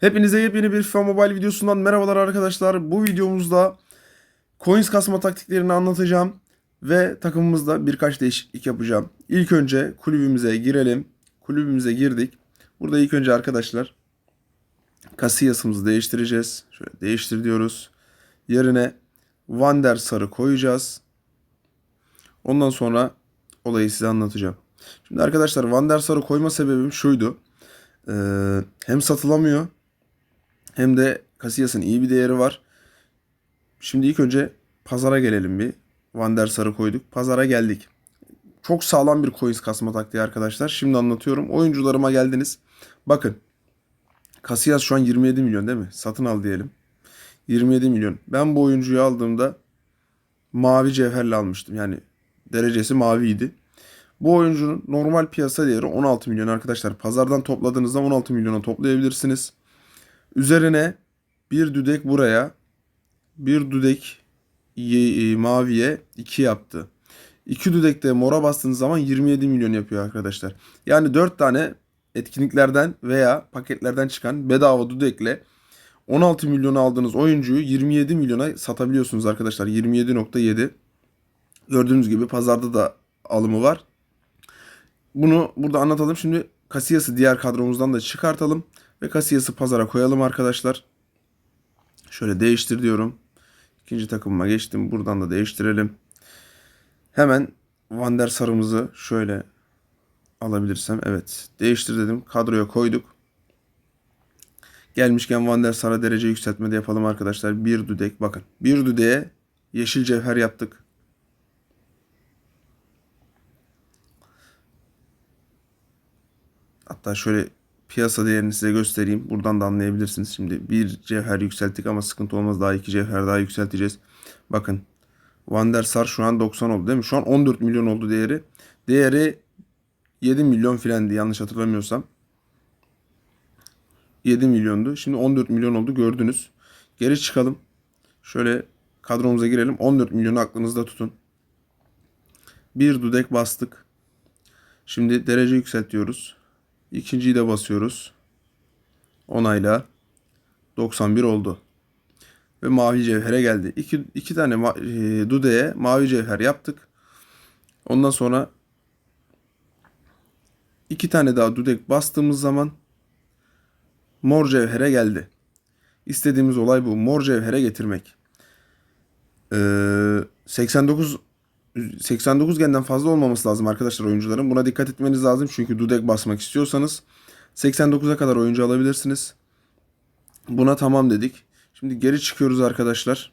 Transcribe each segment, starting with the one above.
Hepinize yepyeni bir FIFA Mobile videosundan merhabalar arkadaşlar. Bu videomuzda coins kasma taktiklerini anlatacağım ve takımımızda birkaç değişiklik yapacağım. İlk önce kulübümüze girelim. Kulübümüze girdik. Burada ilk önce arkadaşlar Casillas'ımızı değiştireceğiz. Şöyle değiştir diyoruz. Yerine Van der Sar'ı koyacağız. Ondan sonra olayı size anlatacağım. Şimdi arkadaşlar Van der Sar'ı koyma sebebim şuydu. Ee, hem satılamıyor hem de Casillas'ın iyi bir değeri var. Şimdi ilk önce pazara gelelim bir. Van der Sar'ı koyduk. Pazara geldik. Çok sağlam bir coins kasma taktiği arkadaşlar. Şimdi anlatıyorum. Oyuncularıma geldiniz. Bakın. Casillas şu an 27 milyon değil mi? Satın al diyelim. 27 milyon. Ben bu oyuncuyu aldığımda mavi cevherle almıştım. Yani derecesi maviydi. Bu oyuncunun normal piyasa değeri 16 milyon arkadaşlar. Pazardan topladığınızda 16 milyona toplayabilirsiniz. Üzerine bir düdek buraya, bir düdek e, maviye 2 yaptı. 2 düdek de mora bastığınız zaman 27 milyon yapıyor arkadaşlar. Yani 4 tane etkinliklerden veya paketlerden çıkan bedava düdekle 16 milyon aldığınız oyuncuyu 27 milyona satabiliyorsunuz arkadaşlar. 27.7. Gördüğünüz gibi pazarda da alımı var. Bunu burada anlatalım. Şimdi Casillas'ı diğer kadromuzdan da çıkartalım. Ve Casillas'ı pazara koyalım arkadaşlar. Şöyle değiştir diyorum. İkinci takımıma geçtim. Buradan da değiştirelim. Hemen Van der Sar'ımızı şöyle alabilirsem. Evet değiştir dedim. Kadroya koyduk. Gelmişken Van der Sar'a derece yükseltme de yapalım arkadaşlar. Bir düdek bakın. Bir düdeğe yeşil cevher yaptık. Hatta şöyle piyasa değerini size göstereyim. Buradan da anlayabilirsiniz. Şimdi bir cevher yükselttik ama sıkıntı olmaz. Daha iki cevher daha yükselteceğiz. Bakın Van der Sar şu an 90 oldu değil mi? Şu an 14 milyon oldu değeri. Değeri 7 milyon filandı yanlış hatırlamıyorsam. 7 milyondu. Şimdi 14 milyon oldu gördünüz. Geri çıkalım. Şöyle kadromuza girelim. 14 milyonu aklınızda tutun. Bir dudek bastık. Şimdi derece yükseltiyoruz. İkinciyi de basıyoruz. Onayla. 91 oldu. Ve mavi cevhere geldi. İki, iki tane ma- e, Dude'ye mavi cevher yaptık. Ondan sonra iki tane daha Dudek bastığımız zaman mor cevhere geldi. İstediğimiz olay bu. Mor cevhere getirmek. Ee, 89 89 genden fazla olmaması lazım arkadaşlar oyuncuların. Buna dikkat etmeniz lazım çünkü dudek basmak istiyorsanız 89'a kadar oyuncu alabilirsiniz. Buna tamam dedik. Şimdi geri çıkıyoruz arkadaşlar.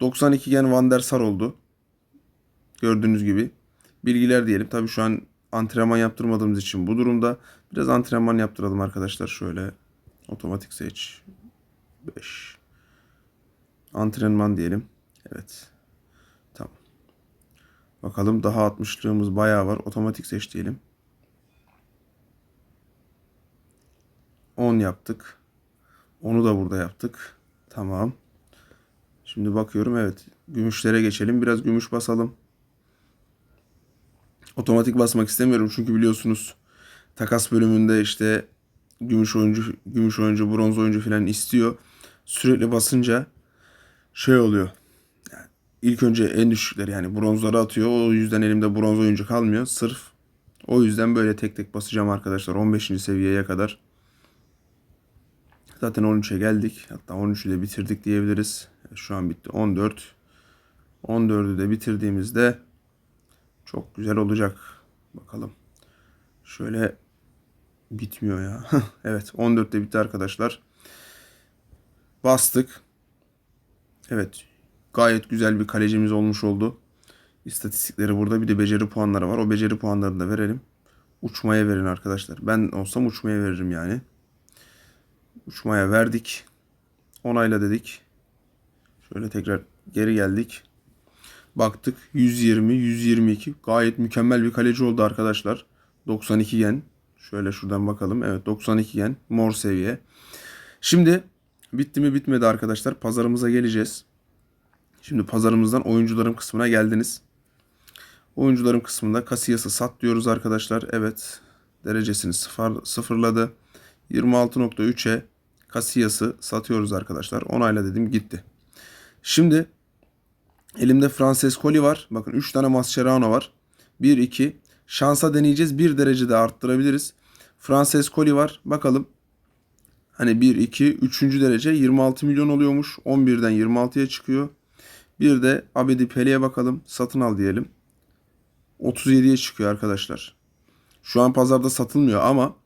92 gen Van der Sar oldu. Gördüğünüz gibi. Bilgiler diyelim. Tabii şu an antrenman yaptırmadığımız için bu durumda biraz antrenman yaptıralım arkadaşlar. Şöyle otomatik seç. 5. Antrenman diyelim. Evet. Bakalım daha 60'lığımız bayağı var. Otomatik seç diyelim. 10 yaptık. Onu da burada yaptık. Tamam. Şimdi bakıyorum evet. Gümüşlere geçelim. Biraz gümüş basalım. Otomatik basmak istemiyorum çünkü biliyorsunuz takas bölümünde işte gümüş oyuncu, gümüş oyuncu, bronz oyuncu falan istiyor. Sürekli basınca şey oluyor. İlk önce en düşükleri yani bronzları atıyor. O yüzden elimde bronz oyuncu kalmıyor. Sırf o yüzden böyle tek tek basacağım arkadaşlar 15. seviyeye kadar. Zaten 13'e geldik. Hatta 13'ü de bitirdik diyebiliriz. Şu an bitti 14. 14'ü de bitirdiğimizde çok güzel olacak. Bakalım. Şöyle bitmiyor ya. evet 14'te bitti arkadaşlar. Bastık. Evet. Gayet güzel bir kalecimiz olmuş oldu. İstatistikleri burada. Bir de beceri puanları var. O beceri puanlarını da verelim. Uçmaya verin arkadaşlar. Ben olsam uçmaya veririm yani. Uçmaya verdik. Onayla dedik. Şöyle tekrar geri geldik. Baktık 120, 122. Gayet mükemmel bir kaleci oldu arkadaşlar. 92 yen. Şöyle şuradan bakalım. Evet 92 yen. Mor seviye. Şimdi bitti mi bitmedi arkadaşlar. Pazarımıza geleceğiz. Şimdi pazarımızdan oyuncularım kısmına geldiniz. Oyuncularım kısmında Casillas'ı sat diyoruz arkadaşlar. Evet derecesini sıfır, sıfırladı. 26.3'e Casillas'ı satıyoruz arkadaşlar. Onayla dedim gitti. Şimdi elimde Francescoli var. Bakın 3 tane Mascherano var. 1 2 şansa deneyeceğiz. 1 derece de arttırabiliriz. Francescoli var. Bakalım. Hani 1 2 3. derece 26 milyon oluyormuş. 11'den 26'ya çıkıyor. Bir de Abedi Pele'ye bakalım. Satın al diyelim. 37'ye çıkıyor arkadaşlar. Şu an pazarda satılmıyor ama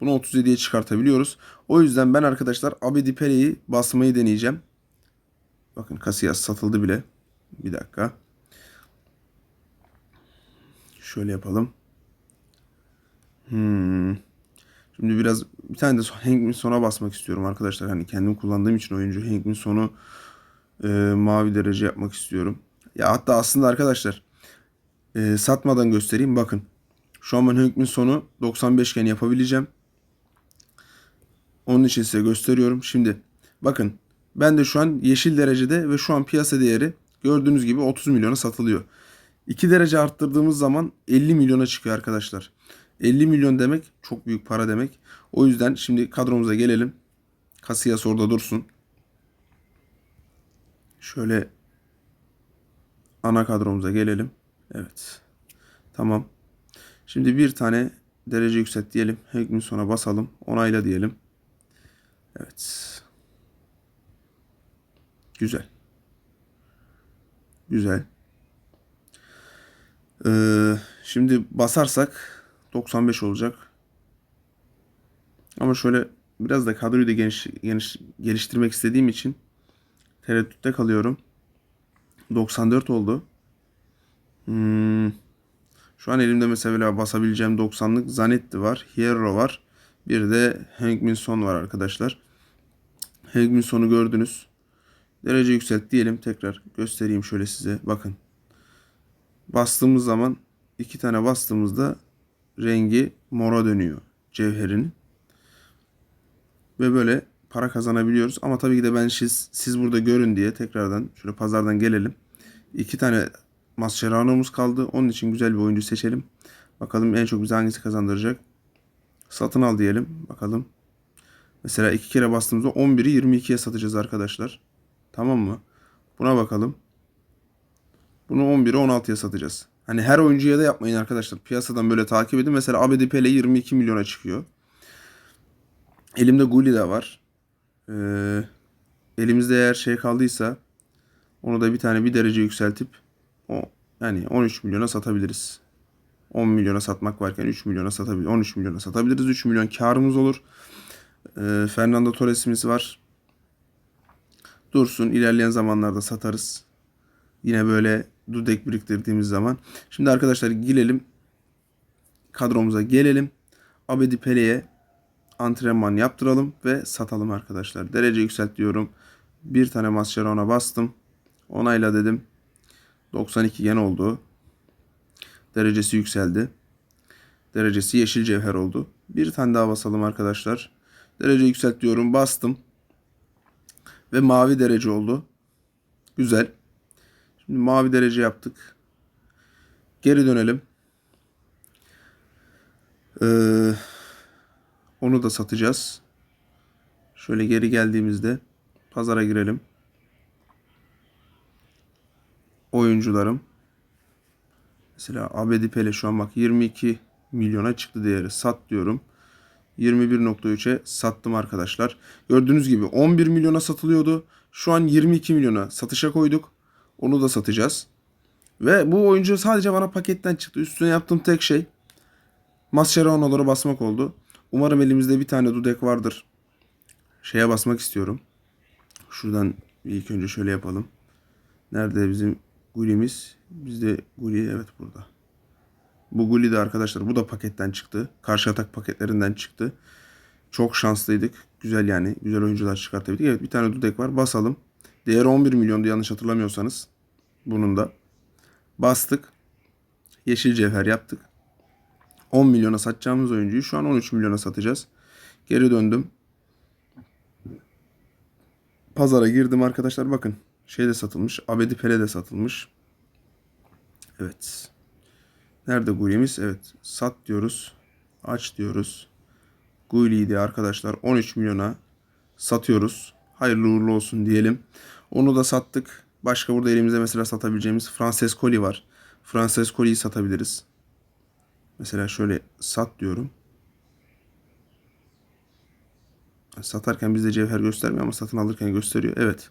bunu 37'ye çıkartabiliyoruz. O yüzden ben arkadaşlar Abedi Pele'yi basmayı deneyeceğim. Bakın Casillas satıldı bile. Bir dakika. Şöyle yapalım. Hmm. Şimdi biraz bir tane de Hank Sona basmak istiyorum arkadaşlar. Hani kendim kullandığım için oyuncu Hank Sonu e, mavi derece yapmak istiyorum. Ya hatta aslında arkadaşlar e, satmadan göstereyim. Bakın. Şu an ben Hank sonu 95 iken yapabileceğim. Onun için size gösteriyorum. Şimdi bakın ben de şu an yeşil derecede ve şu an piyasa değeri gördüğünüz gibi 30 milyona satılıyor. 2 derece arttırdığımız zaman 50 milyona çıkıyor arkadaşlar. 50 milyon demek çok büyük para demek. O yüzden şimdi kadromuza gelelim. Casillas orada dursun. Şöyle ana kadromuza gelelim. Evet. Tamam. Şimdi bir tane derece yükselt diyelim. Hekmin sona basalım. Onayla diyelim. Evet. Güzel. Güzel. Ee, şimdi basarsak 95 olacak. Ama şöyle biraz da kadroyu da geniş, geniş geliştirmek istediğim için tereddütte kalıyorum. 94 oldu. Hmm. Şu an elimde mesela basabileceğim 90'lık Zanetti var. Hierro var. Bir de Hank Minson var arkadaşlar. Hank Minson'u gördünüz. Derece yükselt diyelim. Tekrar göstereyim şöyle size. Bakın. Bastığımız zaman iki tane bastığımızda rengi mora dönüyor cevherin. Ve böyle para kazanabiliyoruz. Ama tabii ki de ben siz, siz burada görün diye tekrardan şöyle pazardan gelelim. İki tane Mascherano'muz kaldı. Onun için güzel bir oyuncu seçelim. Bakalım en çok bize hangisi kazandıracak. Satın al diyelim. Bakalım. Mesela iki kere bastığımızda 11'i 22'ye satacağız arkadaşlar. Tamam mı? Buna bakalım. Bunu 11'i 16'ya satacağız. Hani her oyuncuya da yapmayın arkadaşlar. Piyasadan böyle takip edin. Mesela Abedi Pele 22 milyona çıkıyor. Elimde Gulli de var. Ee, elimizde eğer şey kaldıysa onu da bir tane bir derece yükseltip o yani 13 milyona satabiliriz. 10 milyona satmak varken 3 milyona satabiliriz. 13 milyona satabiliriz. 3 milyon karımız olur. Ee, Fernando Torres'imiz var. Dursun. ilerleyen zamanlarda satarız. Yine böyle dudek biriktirdiğimiz zaman. Şimdi arkadaşlar girelim. Kadromuza gelelim. Abedi Pele'ye antrenman yaptıralım ve satalım arkadaşlar. Derece yükselt diyorum. Bir tane Mascherano bastım. Onayla dedim. 92 gen oldu. Derecesi yükseldi. Derecesi yeşil cevher oldu. Bir tane daha basalım arkadaşlar. Derece yükselt diyorum. Bastım. Ve mavi derece oldu. Güzel. Şimdi mavi derece yaptık. Geri dönelim. Ee, onu da satacağız. Şöyle geri geldiğimizde pazara girelim. Oyuncularım. Mesela Abedi Pele şu an bak 22 milyona çıktı değeri. Sat diyorum. 21.3'e sattım arkadaşlar. Gördüğünüz gibi 11 milyona satılıyordu. Şu an 22 milyona satışa koyduk. Onu da satacağız. Ve bu oyuncu sadece bana paketten çıktı. Üstüne yaptığım tek şey Mascherano'lara basmak oldu. Umarım elimizde bir tane dudek vardır. Şeye basmak istiyorum. Şuradan ilk önce şöyle yapalım. Nerede bizim Guli'miz? Bizde Guli evet burada. Bu Guli de arkadaşlar bu da paketten çıktı. Karşı atak paketlerinden çıktı. Çok şanslıydık. Güzel yani. Güzel oyuncular çıkartabildik. Evet bir tane Dudek var. Basalım. Değeri 11 milyondu yanlış hatırlamıyorsanız. Bunun da. Bastık. Yeşil cevher yaptık. 10 milyona satacağımız oyuncuyu şu an 13 milyona satacağız. Geri döndüm. Pazara girdim arkadaşlar. Bakın şey de satılmış. Abedi Pele de satılmış. Evet. Nerede Guli'miz? Evet. Sat diyoruz. Aç diyoruz. Guli'ydi arkadaşlar. 13 milyona satıyoruz. Hayırlı uğurlu olsun diyelim. Onu da sattık. Başka burada elimizde mesela satabileceğimiz Francescoli var. Francescoli'yi satabiliriz. Mesela şöyle sat diyorum. Satarken bizde cevher göstermiyor ama satın alırken gösteriyor. Evet.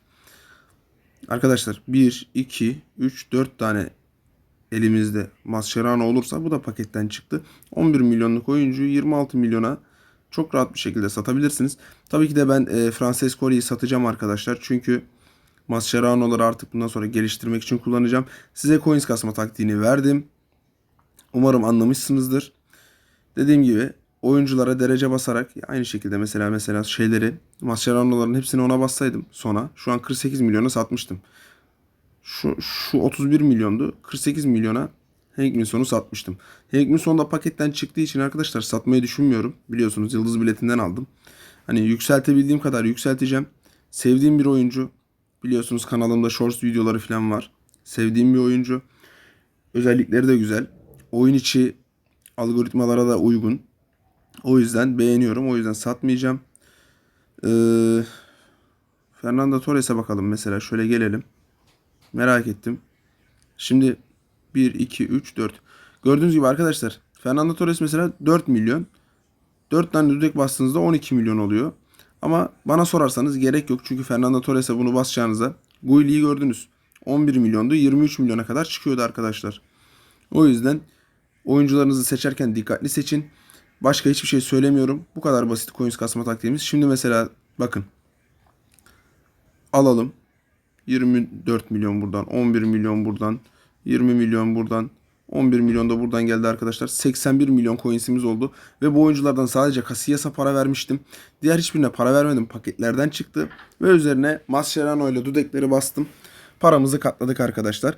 Arkadaşlar 1, 2, 3, 4 tane elimizde Mascherano olursa bu da paketten çıktı. 11 milyonluk oyuncuyu 26 milyona çok rahat bir şekilde satabilirsiniz. Tabii ki de ben e, Francescoli'yi satacağım arkadaşlar. Çünkü Mascherano'ları artık bundan sonra geliştirmek için kullanacağım. Size coins kasma taktiğini verdim. Umarım anlamışsınızdır. Dediğim gibi oyunculara derece basarak aynı şekilde mesela mesela şeyleri Mascherano'ların hepsini ona bassaydım sona şu an 48 milyona satmıştım. Şu, şu 31 milyondu. 48 milyona Hank Minson'u satmıştım. Hank Minson da paketten çıktığı için arkadaşlar satmayı düşünmüyorum. Biliyorsunuz yıldız biletinden aldım. Hani yükseltebildiğim kadar yükselteceğim. Sevdiğim bir oyuncu. Biliyorsunuz kanalımda shorts videoları falan var. Sevdiğim bir oyuncu. Özellikleri de güzel. Oyun içi algoritmalara da uygun. O yüzden beğeniyorum. O yüzden satmayacağım. Ee, Fernando Torres'e bakalım mesela. Şöyle gelelim. Merak ettim. Şimdi 1, 2, 3, 4. Gördüğünüz gibi arkadaşlar Fernando Torres mesela 4 milyon. 4 tane düdük bastığınızda 12 milyon oluyor. Ama bana sorarsanız gerek yok. Çünkü Fernando Torres'e bunu basacağınıza Guili'yi gördünüz. 11 milyondu 23 milyona kadar çıkıyordu arkadaşlar. O yüzden oyuncularınızı seçerken dikkatli seçin. Başka hiçbir şey söylemiyorum. Bu kadar basit coins kasma taktiğimiz. Şimdi mesela bakın. Alalım. 24 milyon buradan, 11 milyon buradan, 20 milyon buradan, 11 milyon da buradan geldi arkadaşlar. 81 milyon coinsimiz oldu. Ve bu oyunculardan sadece Casillas'a para vermiştim. Diğer hiçbirine para vermedim. Paketlerden çıktı. Ve üzerine Mascherano ile Dudek'leri bastım. Paramızı katladık arkadaşlar.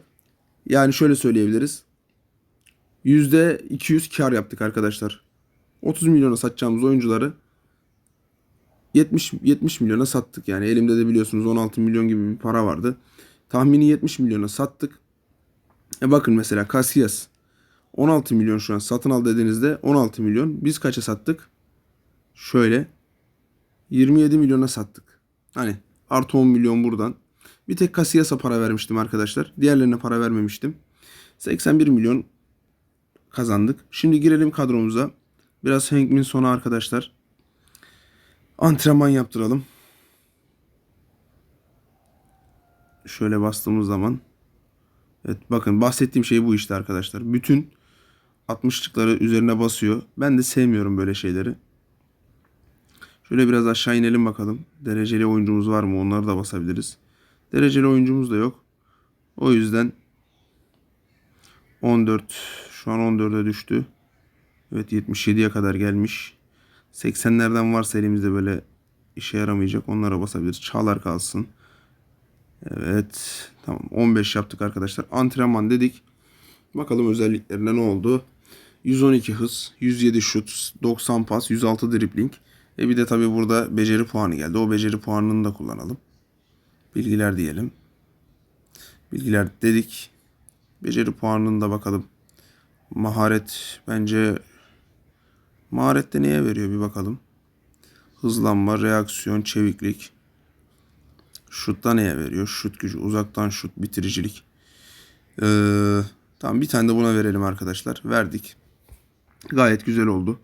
Yani şöyle söyleyebiliriz. %200 kar yaptık arkadaşlar. 30 milyona satacağımız oyuncuları 70 70 milyona sattık. Yani elimde de biliyorsunuz 16 milyon gibi bir para vardı. Tahmini 70 milyona sattık. E bakın mesela Casillas 16 milyon şu an satın al dediğinizde 16 milyon. Biz kaça sattık? Şöyle 27 milyona sattık. Hani artı 10 milyon buradan. Bir tek Casillas'a para vermiştim arkadaşlar. Diğerlerine para vermemiştim. 81 milyon kazandık. Şimdi girelim kadromuza. Biraz Hank Minson'a arkadaşlar. Antrenman yaptıralım. Şöyle bastığımız zaman. Evet bakın bahsettiğim şey bu işte arkadaşlar. Bütün 60'lıkları üzerine basıyor. Ben de sevmiyorum böyle şeyleri. Şöyle biraz aşağı inelim bakalım. Dereceli oyuncumuz var mı? Onları da basabiliriz. Dereceli oyuncumuz da yok. O yüzden 14 şu an 14'e düştü. Evet 77'ye kadar gelmiş. 80'lerden varsa elimizde böyle işe yaramayacak. Onlara basabiliriz. Çağlar kalsın. Evet. Tamam. 15 yaptık arkadaşlar. Antrenman dedik. Bakalım özelliklerine ne oldu? 112 hız, 107 şut, 90 pas, 106 dribling. E bir de tabii burada beceri puanı geldi. O beceri puanını da kullanalım. Bilgiler diyelim. Bilgiler dedik. Beceri puanını da bakalım. Maharet bence Maharette neye veriyor bir bakalım. Hızlanma, reaksiyon, çeviklik. Şutta neye veriyor? Şut gücü, uzaktan şut, bitiricilik. Ee, tamam bir tane de buna verelim arkadaşlar. Verdik. Gayet güzel oldu.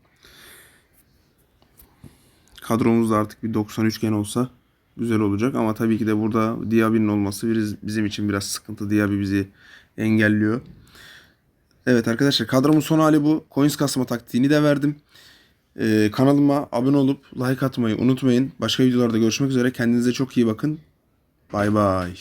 Kadromuzda artık bir 90 üçgen olsa güzel olacak. Ama tabii ki de burada Diaby'nin olması bizim için biraz sıkıntı. Diaby bizi engelliyor. Evet arkadaşlar kadromun son hali bu. Coins kasma taktiğini de verdim. Ee, kanalıma abone olup like atmayı unutmayın. Başka videolarda görüşmek üzere. Kendinize çok iyi bakın. Bay bay.